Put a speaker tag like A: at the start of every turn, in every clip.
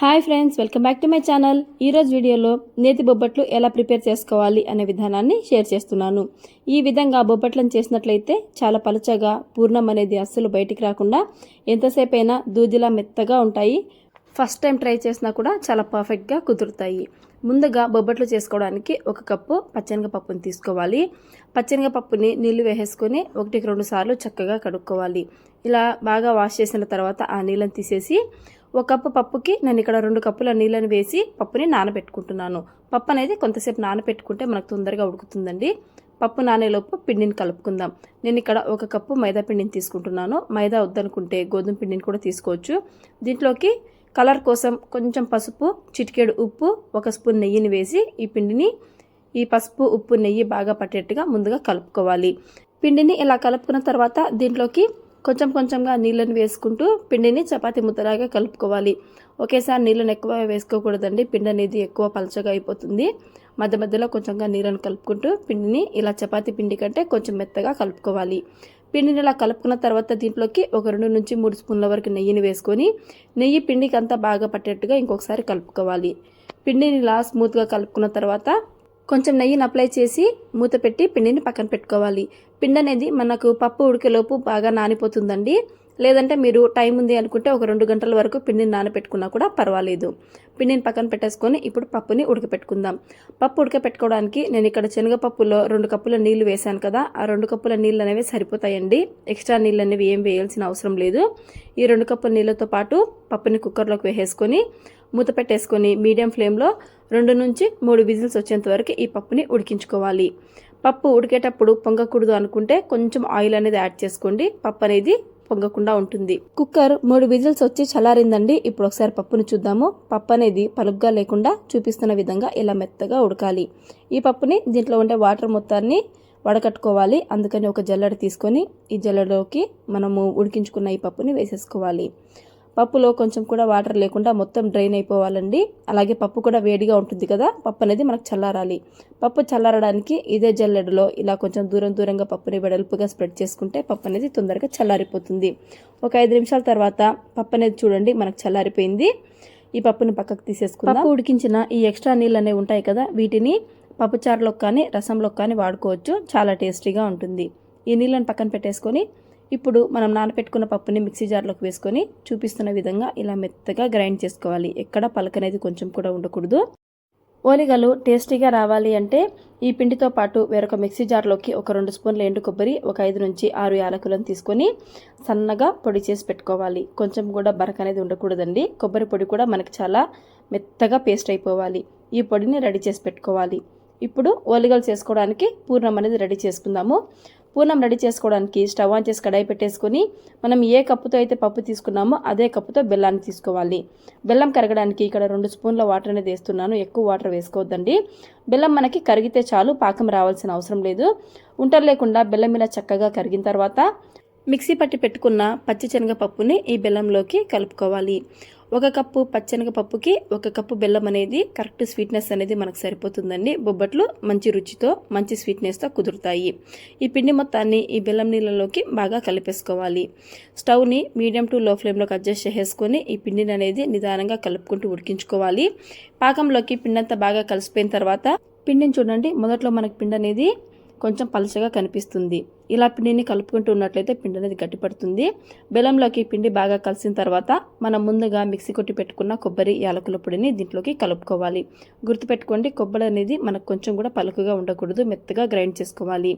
A: Hi friends welcome back to my channel. ఈరోజు వీడియోలో నేతి బొబ్బట్లు ఎలా ప్రిపేర్ చేసుకోవాలి అనే విధానాన్ని షేర్ చేస్తున్నాను. ఈ విధంగా బొబ్బట్లను చేసినట్లయితే చాలా పలుచగా పూర్ణం అనేది అస్సలు బయటికి రాకుండా ఎంతసేపు అయినా దూదిలా మెత్తగా ఉంటాయి. ఫస్ట్ టైం ట్రై చేసినా కూడా చాలా పర్ఫెక్ట్గా కుదురుతాయి. ముందుగా బొబ్బట్లు చేసుకోవడానికి ఒక కప్పు పచ్చనగపప్పుని తీసుకోవాలి. పచ్చనగపప్పుని నీళ్ళు వేసేసుకొని ఒకటికి రెండు సార్లు చక్కగా కడుక్కోవాలి. ఇలా బాగా వాష్ చేసిన తర్వాత ఆ నీళ్ళని తీసేసి ఒక కప్పు పప్పుకి నేను ఇక్కడ రెండు కప్పుల నీళ్ళని వేసి పప్పుని నానబెట్టుకుంటున్నాను. పప్పు అనేది కొంతసేపు నానబెట్టుకుంటే మనకు తొందరగా ఉడుకుతుందండి. పప్పు నానేలోపు పిండిని కలుపుకుందాం. నేను ఇక్కడ ఒక కప్పు మైదా పిండిని తీసుకుంటున్నాను. మైదా వద్దనుకుంటే గోధుమ పిండిని కూడా తీసుకోవచ్చు. దీంట్లోకి కలర్ కోసం కొంచెం పసుపు చిటికెడు ఉప్పు ఒక స్పూన్ నెయ్యిని వేసి ఈ పిండిని ఈ పసుపు ఉప్పు నెయ్యి బాగా పట్టేట్టుగా ముందుగా కలుపుకోవాలి. పిండిని ఇలా కలుపుకున్న తర్వాత దీంట్లోకి కొంచెం కొంచెంగా నీళ్ళని వేసుకుంటూ పిండిని చపాతి ముద్దలాగా కలుపుకోవాలి. ఒకేసారి నీళ్ళని ఎక్కువ వేసుకోకూడదండి. పిండి అనేది ఎక్కువ పలచగా అయిపోతుంది. మధ్య మధ్యలో కొంచెంగా నీళ్ళని కలుపుకుంటూ పిండిని ఇలా చపాతి పిండి కంటే కొంచెం మెత్తగా కలుపుకోవాలి. పిండిని ఇలా కలుపుకున్న తర్వాత దీంట్లోకి ఒక రెండు నుంచి మూడు స్పూన్ల వరకు నెయ్యిని వేసుకొని నెయ్యి పిండికి అంతా బాగా పట్టేట్టుగా ఇంకొకసారి కలుపుకోవాలి. పిండిని ఇలా స్మూత్గా కలుపుకున్న తర్వాత కొంచెం నెయ్యిని అప్లై చేసి మూత పెట్టి పిండిని పక్కన పెట్టుకోవాలి. పిండి అనేది మనకు పప్పు ఉడికేలోపు బాగా నానిపోతుందండి. లేదంటే మీరు టైం ఉంది అనుకుంటే ఒక రెండు గంటల వరకు పిండిని నానబెట్టుకున్నా కూడా పర్వాలేదు. పిండిని పక్కన పెట్టేసుకొని ఇప్పుడు పప్పుని ఉడకపెట్టుకుందాం పప్పు ఉడకపెట్టుకోవడానికి నేను ఇక్కడ శనగపప్పులో రెండు కప్పుల నీళ్ళు వేశాను కదా ఆ రెండు కప్పుల నీళ్ళు అనేవి సరిపోతాయండి. ఎక్స్ట్రా నీళ్ళు అనేవి ఏం వేయాల్సిన అవసరం లేదు. ఈ రెండు కప్పుల నీళ్ళతో పాటు పప్పుని కుక్కర్లోకి వేసేసుకొని మూత పెట్టేసుకొని మీడియం ఫ్లేమ్లో రెండు నుంచి మూడు విజిల్స్ వచ్చేంత వరకు ఈ పప్పుని ఉడికించుకోవాలి. పప్పు ఉడికేటప్పుడు పొంగకూడదు అనుకుంటే కొంచెం ఆయిల్ అనేది యాడ్ చేసుకోండి. పప్పు అనేది పొంగకుండా ఉంటుంది. కుక్కర్ మూడు విజిల్స్ వచ్చి చల్లారిందండి. ఇప్పుడు ఒకసారి పప్పుని చూద్దాము. పప్పు అనేది పలుగ్గా లేకుండా చూపిస్తున్న విధంగా ఇలా మెత్తగా ఉడకాలి. ఈ పప్పుని దీంట్లో ఉండే వాటర్ మొత్తాన్ని వడకట్టుకోవాలి. అందుకని ఒక జల్లెడ తీసుకొని ఈ జల్లెడలోకి మనము ఉడికించుకున్న ఈ పప్పుని వేసేసుకోవాలి. పప్పులో కొంచెం కూడా వాటర్ లేకుండా మొత్తం డ్రైన్ అయిపోవాలండి. అలాగే పప్పు కూడా వేడిగా ఉంటుంది కదా పప్పు అనేది మనకు చల్లారాలి. పప్పు చల్లారడానికి ఇదే జల్లెడలో ఇలా కొంచెం దూరం దూరంగా పప్పుని వెడల్పుగా స్ప్రెడ్ చేసుకుంటే పప్పు అనేది తొందరగా చల్లారిపోతుంది. ఒక ఐదు నిమిషాల తర్వాత పప్పు అనేది చూడండి మనకు చల్లారిపోయింది. ఈ పప్పుని పక్కకు తీసేసుకుందాం. పప్పు ఉడికించిన ఈ ఎక్స్ట్రా నీళ్ళు అనేవి ఉంటాయి కదా వీటిని పప్పుచారులోకి కానీ రసంలోకి కానీ వాడుకోవచ్చు. చాలా టేస్టీగా ఉంటుంది. ఈ నీళ్ళని పక్కన పెట్టేసుకొని ఇప్పుడు మనం నానపెట్టుకున్న పప్పుని మిక్సీ జార్లోకి వేసుకొని చూపిస్తున్న విధంగా ఇలా మెత్తగా గ్రైండ్ చేసుకోవాలి. ఎక్కడ పలకనేది కొంచెం కూడా ఉండకూడదు. ఓలిగలు టేస్టీగా రావాలి అంటే ఈ పిండితో పాటు వేరొక మిక్సీ జార్లోకి ఒక రెండు స్పూన్ల ఎండు కొబ్బరి ఒక ఐదు నుంచి ఆరు యాలకులను తీసుకొని సన్నగా పొడి చేసి పెట్టుకోవాలి. కొంచెం కూడా బరక అనేది ఉండకూడదండి. కొబ్బరి పొడి కూడా మనకి చాలా మెత్తగా పేస్ట్ అయిపోవాలి. ఈ పొడిని రెడీ చేసి పెట్టుకోవాలి. ఇప్పుడు ఓలిగలు చేసుకోవడానికి పూర్ణం అనేది రెడీ చేసుకుందాము. పూర్ణం రెడీ చేసుకోవడానికి స్టవ్ ఆన్ చేసి కడాయి పెట్టేసుకొని మనం ఏ కప్పుతో అయితే పప్పు తీసుకున్నామో అదే కప్పుతో బెల్లాన్ని తీసుకోవాలి. బెల్లం కరగడానికి ఇక్కడ రెండు స్పూన్ల వాటర్ అనేది వేస్తున్నాను. ఎక్కువ వాటర్ వేసుకోవద్దండి. బెల్లం మనకి కరిగితే చాలు పాకం రావాల్సిన అవసరం లేదు. ఉంటర్ లేకుండా బెల్లం ఇలా చక్కగా కరిగిన తర్వాత మిక్సీ పట్టి పెట్టుకున్న పచ్చి శనగపప్పుని ఈ బెల్లంలోకి కలుపుకోవాలి. ఒక కప్పు పచ్చనగపప్పుకి ఒక కప్పు బెల్లం అనేది కరెక్ట్ స్వీట్నెస్ అనేది మనకు సరిపోతుందండి. బొబ్బట్లు మంచి రుచితో మంచి స్వీట్నెస్తో కుదురుతాయి. ఈ పిండి మొత్తాన్ని ఈ బెల్లం నీళ్ళలోకి బాగా కలిపేసుకోవాలి. స్టవ్ని మీడియం టు లో ఫ్లేమ్లోకి అడ్జస్ట్ చేసేసుకొని ఈ పిండిని అనేది నిదానంగా కలుపుకుంటూ ఉడికించుకోవాలి. పాకంలోకి పిండి అంతా బాగా కలిసిపోయిన తర్వాత పిండిని చూడండి. మొదట్లో మనకు పిండి అనేది కొంచెం పలచగా కనిపిస్తుంది. ఇలా పిండిని కలుపుకుంటూ ఉన్నట్లయితే పిండి అనేది గట్టిపడుతుంది. బెల్లంలోకి పిండి బాగా కలిసిన తర్వాత మనం ముందుగా మిక్సీ కొట్టి పెట్టుకున్న కొబ్బరి యాలకుల పొడిని దీంట్లోకి కలుపుకోవాలి. గుర్తుపెట్టుకోండి కొబ్బరి అనేది మనకు కొంచెం కూడా పలుకుగా ఉండకూడదు. మెత్తగా గ్రైండ్ చేసుకోవాలి.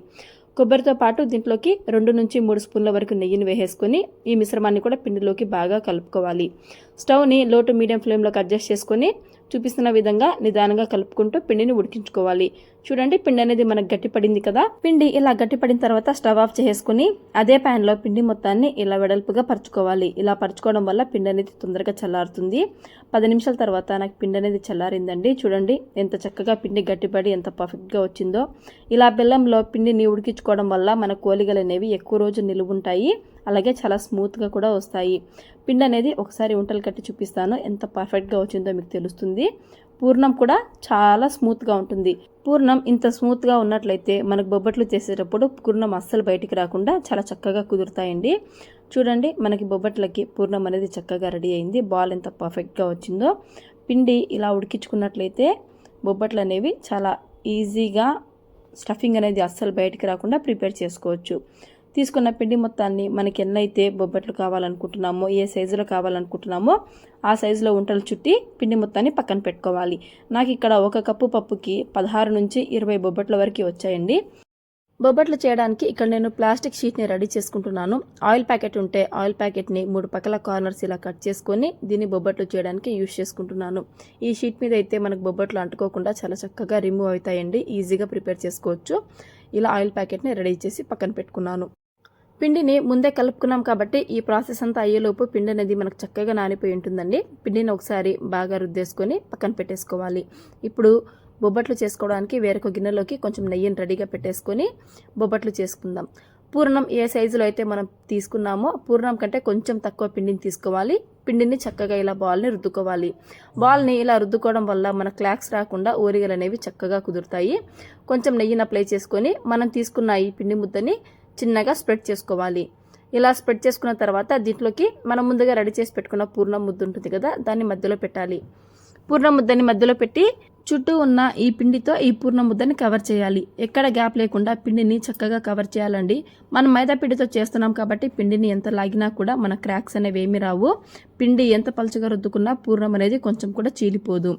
A: కొబ్బరితో పాటు దీంట్లోకి రెండు నుంచి మూడు స్పూన్ల వరకు నెయ్యిని వేసేసుకొని ఈ మిశ్రమాన్ని కూడా పిండిలోకి బాగా కలుపుకోవాలి. స్టవ్ని లో టు మీడియం ఫ్లేమ్లోకి అడ్జస్ట్ చేసుకొని చూపిస్తున్న విధంగా నిదానంగా కలుపుకుంటూ పిండిని ఉడికించుకోవాలి. చూడండి పిండి అనేది మనకు గట్టిపడింది కదా. పిండి ఇలా గట్టిపడిన తర్వాత స్టవ్ ఆఫ్ చేసుకుని అదే ప్యాన్లో పిండి మొత్తాన్ని ఇలా వెడల్పుగా పరుచుకోవాలి. ఇలా పరుచుకోవడం వల్ల పిండి అనేది తొందరగా చల్లారుతుంది. పది నిమిషాల తర్వాత నాకు పిండి అనేది చల్లారిందండి. చూడండి ఎంత చక్కగా పిండి గట్టిపడి ఎంత పర్ఫెక్ట్గా వచ్చిందో. ఇలా బెల్లంలో పిండిని ఉడికించుకోవడం వల్ల మన కోలిగలు అనేవి ఎక్కువ రోజు నిలువుంటాయి. అలాగే చాలా స్మూత్గా కూడా వస్తాయి. పిండి అనేది ఒకసారి ఉంటలు కట్టి చూపిస్తాను. ఎంత పర్ఫెక్ట్గా వచ్చిందో మీకు తెలుస్తుంది. పూర్ణం కూడా చాలా స్మూత్గా ఉంటుంది. పూర్ణం ఇంత స్మూత్గా ఉన్నట్లయితే మనకు బొబ్బట్లు చేసేటప్పుడు పూర్ణం అస్సలు బయటికి రాకుండా చాలా చక్కగా కుదురుతాయండి. చూడండి మనకి బొబ్బట్లకి పూర్ణం అనేది చక్కగా రెడీ అయింది. బాల్ ఎంత పర్ఫెక్ట్గా వచ్చిందో. పిండి ఇలా ఉడికించుకున్నట్లయితే బొబ్బట్లు అనేవి చాలా ఈజీగా స్టఫింగ్ అనేది అస్సలు బయటికి రాకుండా ప్రిపేర్ చేసుకోవచ్చు. తీసుకున్న పిండి మొత్తాన్ని మనకి ఎన్నైతే బొబ్బట్లు కావాలనుకుంటున్నామో ఏ సైజులో కావాలనుకుంటున్నామో ఆ సైజులో ఉంటలు చుట్టి పిండి మొత్తాన్ని పక్కన పెట్టుకోవాలి. నాకు ఇక్కడ ఒక కప్పు పప్పుకి పదహారు నుంచి ఇరవై బొబ్బట్ల వరకు వచ్చాయండి. బొబ్బట్లు చేయడానికి ఇక్కడ నేను ప్లాస్టిక్ షీట్ని రెడీ చేసుకుంటున్నాను. ఆయిల్ ప్యాకెట్ ఉంటే ఆయిల్ ప్యాకెట్ని మూడు పక్కల కార్నర్స్ ఇలా కట్ చేసుకొని దీన్ని బొబ్బట్లు చేయడానికి యూజ్ చేసుకుంటున్నాను. ఈ షీట్ మీద అయితే మనకు బొబ్బట్లు అంటుకోకుండా చాలా చక్కగా రిమూవ్ అవుతాయండి. ఈజీగా ప్రిపేర్ చేసుకోవచ్చు. ఇలా ఆయిల్ ప్యాకెట్ని రెడీ చేసి పక్కన పెట్టుకున్నాను. పిండిని ముందే కలుపుకున్నాం కాబట్టి ఈ ప్రాసెస్ అంతా అయ్యేలోపు పిండి అనేది మనకు చక్కగా నానిపోయి ఉంటుందండి. పిండిని ఒకసారి బాగా రుద్దేసుకొని పక్కన పెట్టేసుకోవాలి. ఇప్పుడు బొబ్బట్లు చేసుకోవడానికి వేరొక గిన్నెలోకి కొంచెం నెయ్యిని రెడీగా పెట్టేసుకొని బొబ్బట్లు చేసుకుందాం. పూర్ణం ఏ సైజులో అయితే మనం తీసుకున్నామో పూర్ణం కంటే కొంచెం తక్కువ పిండిని తీసుకోవాలి. పిండిని చక్కగా ఇలా బాల్ని రుద్దుకోవాలి. బాల్ని ఇలా రుద్దుకోవడం వల్ల మన క్లాక్స్ రాకుండా ఓరిగలు అనేవి చక్కగా కుదురుతాయి. కొంచెం నెయ్యిని అప్లై చేసుకొని మనం తీసుకున్న ఈ పిండి ముద్దని చిన్నగా స్ప్రెడ్ చేసుకోవాలి. ఇలా స్ప్రెడ్ చేసుకున్న తర్వాత దీంట్లోకి మనం ముందుగా రెడీ చేసి పెట్టుకున్న పూర్ణ ముద్ద ఉంటుంది కదా దాన్ని మధ్యలో పెట్టాలి. పూర్ణ ముద్దని మధ్యలో పెట్టి చుట్టూ ఉన్న ఈ పిండితో ఈ పూర్ణ ముద్దని కవర్ చేయాలి. ఎక్కడ గ్యాప్ లేకుండా పిండిని చక్కగా కవర్ చేయాలండి. మనం మైదా పిండితో చేస్తున్నాం కాబట్టి పిండిని ఎంత లాగినా కూడా మన క్రాక్స్ అనేవి ఏమి రావు. పిండి ఎంత పలుచగా రుద్దుకున్నా పూర్ణం అనేది కొంచెం కూడా చీలిపోదు.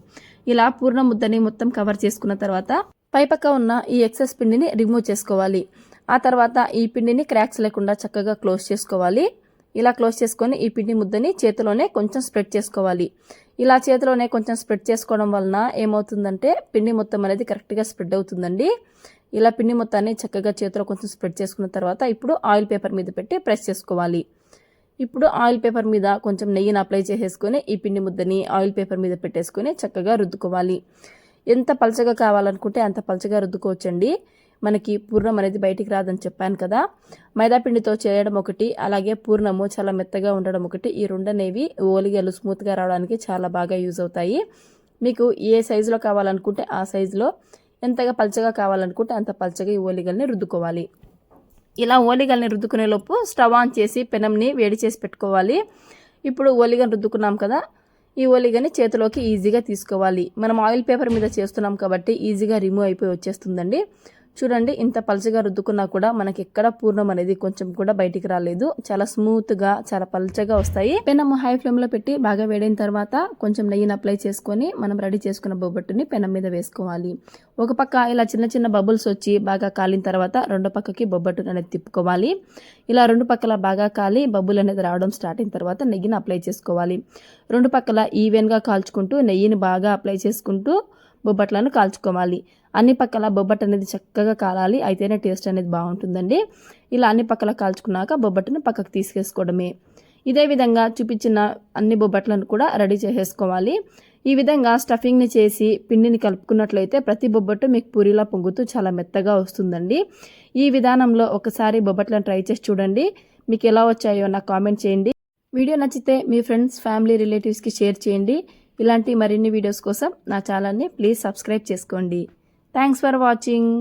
A: ఇలా పూర్ణ ముద్దని మొత్తం కవర్ చేసుకున్న తర్వాత పైపక్క ఉన్న ఈ ఎక్సెస్ పిండిని రిమూవ్ చేసుకోవాలి. ఆ తర్వాత ఈ పిండిని క్రాక్స్ లేకుండా చక్కగా క్లోజ్ చేసుకోవాలి. ఇలా క్లోజ్ చేసుకొని ఈ పిండి ముద్దని చేతిలోనే కొంచెం స్ప్రెడ్ చేసుకోవాలి. ఇలా చేతిలోనే కొంచెం స్ప్రెడ్ చేసుకోవడం వలన ఏమవుతుందంటే పిండి మొత్తం అనేది కరెక్ట్గా స్ప్రెడ్ అవుతుందండి. ఇలా పిండి మొత్తాన్ని చక్కగా చేతిలో కొంచెం స్ప్రెడ్ చేసుకున్న తర్వాత ఇప్పుడు ఆయిల్ పేపర్ మీద పెట్టి ప్రెస్ చేసుకోవాలి. ఇప్పుడు ఆయిల్ పేపర్ మీద కొంచెం నెయ్యిని అప్లై చేసేసుకొని ఈ పిండి ముద్దని ఆయిల్ పేపర్ మీద పెట్టేసుకొని చక్కగా రుద్దుకోవాలి. ఎంత పలచగా కావాలనుకుంటే అంత పలచగా రుద్దుకోవచ్చండి. మనకి పూర్ణం అనేది బయటికి రాదని చెప్పాను కదా. మైదాపిండితో చేయడం ఒకటి అలాగే పూర్ణము చాలా మెత్తగా ఉండడం ఒకటి. ఈ రెండు అనేవి ఓలిగలు స్మూత్గా రావడానికి చాలా బాగా యూజ్ అవుతాయి. మీకు ఏ సైజులో కావాలనుకుంటే ఆ సైజులో ఎంతగా పలచగా కావాలనుకుంటే అంత పలచగా ఈ ఓలిగల్ని రుద్దుకోవాలి. ఇలా ఓలిగల్ని రుద్దుకునే లోపు స్టవ్ ఆన్ చేసి పెనంని వేడి చేసి పెట్టుకోవాలి. ఇప్పుడు ఓలిగని రుద్దుకున్నాం కదా ఈ ఓలిగని చేతిలోకి ఈజీగా తీసుకోవాలి. మనం ఆయిల్ పేపర్ మీద చేస్తున్నాం కాబట్టి ఈజీగా రిమూవ్ అయిపోయి వచ్చేస్తుందండి. చూడండి ఇంత పలచగా రుద్దుకున్నా కూడా మనకి ఎక్కడ పూర్ణం అనేది కొంచెం కూడా బయటికి రాలేదు. చాలా స్మూత్గా చాలా పలచగా వస్తాయి. పెనం హై ఫ్లేమ్లో పెట్టి బాగా వేడైన తర్వాత కొంచెం నెయ్యిని అప్లై చేసుకొని మనం రెడీ చేసుకున్న బొబ్బట్టుని పెనం మీద వేసుకోవాలి. ఒక పక్క ఇలా చిన్న చిన్న బబుల్స్ వచ్చి బాగా కాలిన తర్వాత రెండు పక్కకి బొబ్బట్టుని అనేది తిప్పుకోవాలి. ఇలా రెండు పక్కల బాగా కాలి బబ్బులు అనేది రావడం స్టార్ట్ అయిన తర్వాత నెయ్యిని అప్లై చేసుకోవాలి. రెండు పక్కల ఈవెన్గా కాల్చుకుంటూ నెయ్యిని బాగా అప్లై చేసుకుంటూ బొబ్బట్లను కాల్చుకోవాలి. అన్ని పక్కల బొబ్బట్ అనేది చక్కగా కాలాలి. అయితేనే టేస్ట్ అనేది బాగుంటుందండి. ఇలా అన్ని పక్కల కాల్చుకున్నాక బొబ్బట్టును పక్కకు తీసుకేసుకోవడమే ఇదే విధంగా చూపించిన అన్ని బొబ్బట్లను కూడా రెడీ చేసేసుకోవాలి. ఈ విధంగా స్టఫింగ్ని చేసి పిండిని కలుపుకున్నట్లయితే ప్రతి బొబ్బట్టు మీకు పూరిలా పొంగుతూ చాలా మెత్తగా వస్తుందండి. ఈ విధానంలో ఒకసారి బొబ్బట్లను ట్రై చేసి చూడండి. మీకు ఎలా వచ్చాయో నాకు కామెంట్ చేయండి. వీడియో నచ్చితే మీ ఫ్రెండ్స్ ఫ్యామిలీ రిలేటివ్స్కి షేర్ చేయండి. ఇలాంటి మరిన్ని వీడియోస్ కోసం నా ఛానల్ని ప్లీజ్ సబ్స్క్రైబ్ చేసుకోండి. Thanks for watching